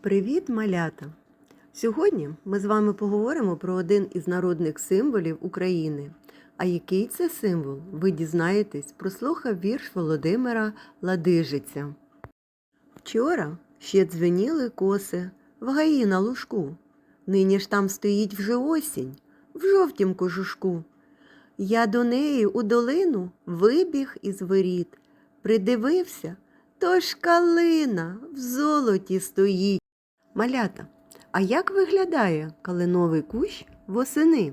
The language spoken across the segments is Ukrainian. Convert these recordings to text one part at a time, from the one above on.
Привіт, малята! Сьогодні ми з вами поговоримо про один із народних символів України. А який це символ, ви дізнаєтесь, прослухав вірш Володимира Ладижиця. Вчора ще дзвеніли коси в гаї на лужку. Нині ж там стоїть вже осінь, в жовтім кожушку. Я до неї у долину вибіг із воріт, придивився, то ж калина в золоті стоїть. Малята, а як виглядає калиновий кущ восени?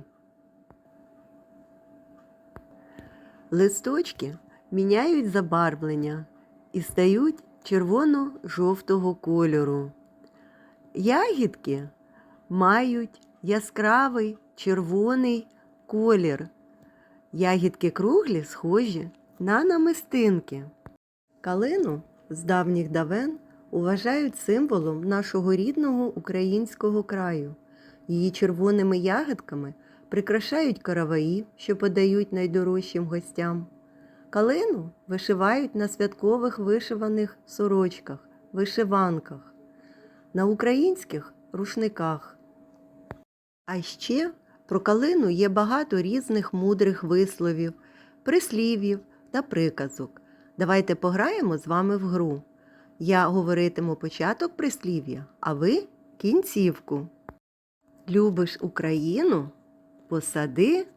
Листочки міняють забарвлення і стають червоно-жовтого кольору. Ягідки мають яскравий червоний колір. Ягідки круглі схожі на намистинки. Калину з давніх давен вважають символом нашого рідного українського краю. Її червоними ягодками прикрашають караваї, що подають найдорожчим гостям. Калину вишивають на святкових вишиваних сорочках, вишиванках, на українських рушниках. А ще про калину є багато різних мудрих висловів, прислів'їв та приказок. Давайте пограємо з вами в гру. Я говоритиму початок прислів'я, а ви кінцівку. Любиш Україну? Посади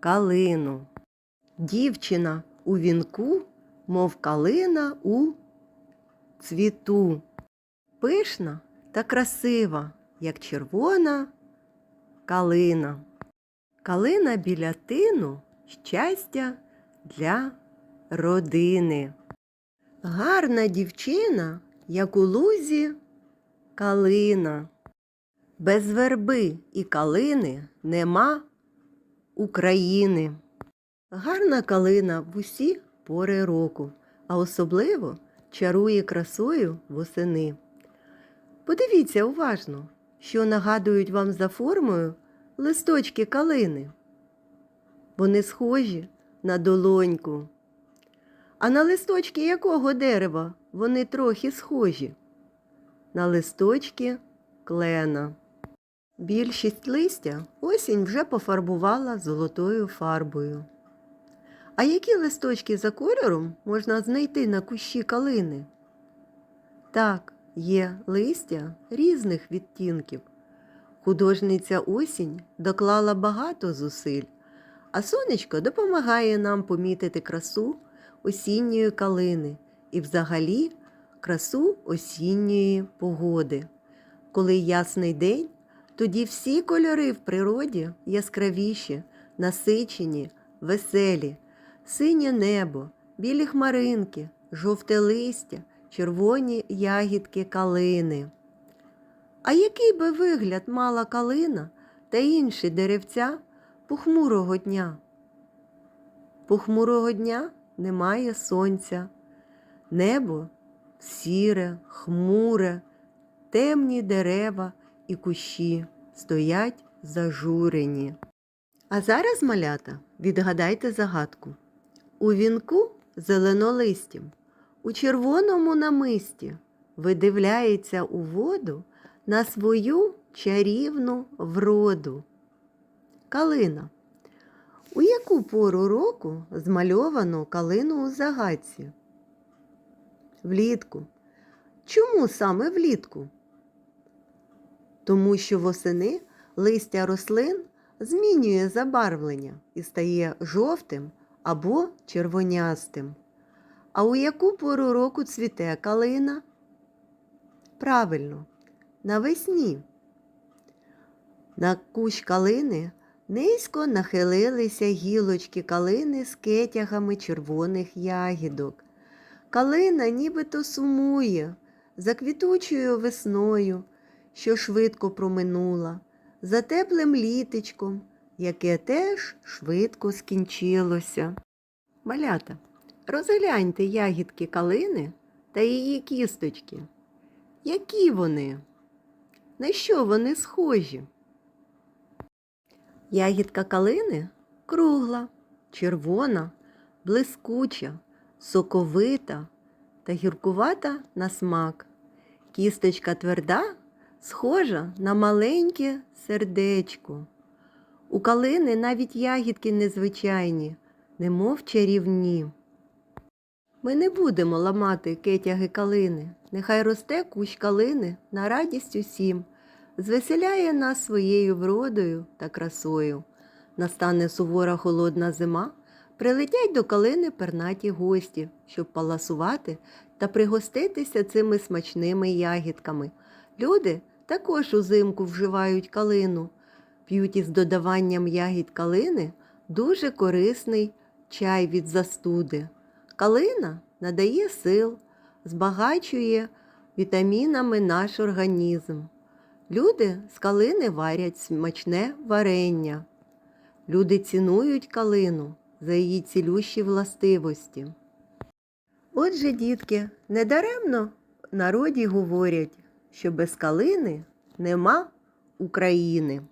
калину. Дівчина у вінку, мов калина у цвіту. Пишна та красива, як червона калина. Калина біля тину щастя для родини. Гарна дівчина, як у лузі калина. Без верби і калини нема України. Гарна калина в усі пори року, а особливо чарує красою восени. Подивіться уважно, що нагадують вам за формою листочки калини. Вони схожі на долоньку. А на листочки якого дерева вони трохи схожі? На листочки клена. Більшість листя осінь вже пофарбувала золотою фарбою. А які листочки за кольором можна знайти на кущі калини? Так, є листя різних відтінків. Художниця осінь доклала багато зусиль, а сонечко допомагає нам помітити красу осінньої калини і взагалі красу осінньої погоди. Коли ясний день, тоді всі кольори в природі яскравіші, насичені, веселі, синє небо, білі хмаринки, жовте листя, червоні ягідки калини. А який би вигляд мала калина та інші деревця похмурого дня? Похмурого дня немає сонця, небо сіре, хмуре, темні дерева і кущі стоять зажурені. А зараз, малята, відгадайте загадку. У вінку зеленолистім, у червоному намисті видивляється у воду на свою чарівну вроду. Калина. У яку пору року змальовано калину у загадці? Влітку. Чому саме влітку? Тому що восени листя рослин змінює забарвлення і стає жовтим або червонястим. А у яку пору року цвіте калина? Правильно, навесні. На кущ калини низько нахилилися гілочки калини з кетягами червоних ягідок. Калина нібито сумує за квітучою весною, що швидко проминула, за теплим літечком, яке теж швидко скінчилося. Малята, розгляньте ягідки калини та її кісточки. Які вони? На що вони схожі? Ягідка калини кругла, червона, блискуча, соковита та гіркувата на смак. Кісточка тверда, схожа на маленьке сердечко. У калини навіть ягідки незвичайні, немов чарівні. Ми не будемо ламати кетяги калини, нехай росте кущ калини на радість усім, звеселяє нас своєю вродою та красою. Настане сувора холодна зима, прилетять до калини пернаті гості, щоб паласувати та пригоститися цими смачними ягідками. Люди також узимку вживають калину, п'ють із додаванням ягід калини дуже корисний чай від застуди. Калина надає сил, збагачує вітамінами наш організм. Люди з калини варять смачне варення. Люди цінують калину за її цілющі властивості. Отже, дітки, недаремно народі говорять, що без калини нема України.